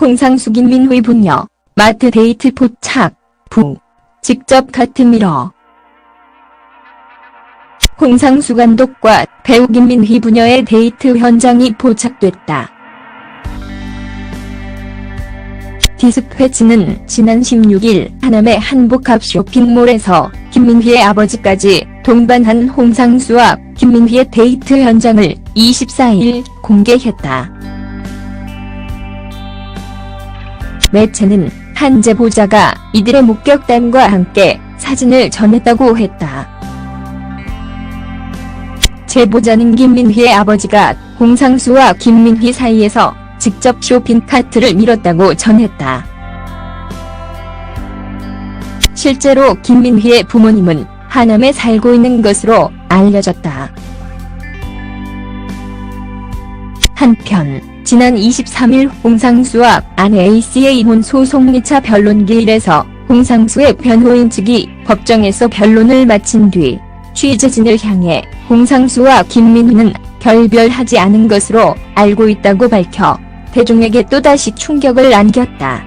홍상수 김민휘 분녀, 마트 데이트 포착, 부, 직접 같은 미러. 홍상수 감독과 배우 김민휘 부녀의 데이트 현장이 포착됐다. 디스패치는 지난 16일 하남의 한복합 쇼핑몰에서 김민휘의 아버지까지 동반한 홍상수와 김민휘의 데이트 현장을 24일 공개했다. 매체는 한 제보자가 이들의 목격담과 함께 사진을 전했다고 했다. 제보자는 김민휘의 아버지가 홍상수와 김민휘 사이에서 직접 쇼핑 카트를 밀었다고 전했다. 실제로 김민휘의 부모님은 하남에 살고 있는 것으로 알려졌다. 한편 지난 23일 홍상수와 아내 A씨의 이혼 소송 2차 변론기일에서 홍상수의 변호인 측이 법정에서 변론을 마친 뒤 취재진을 향해 홍상수와 김민희는 결별하지 않은 것으로 알고 있다고 밝혀 대중에게 또다시 충격을 안겼다.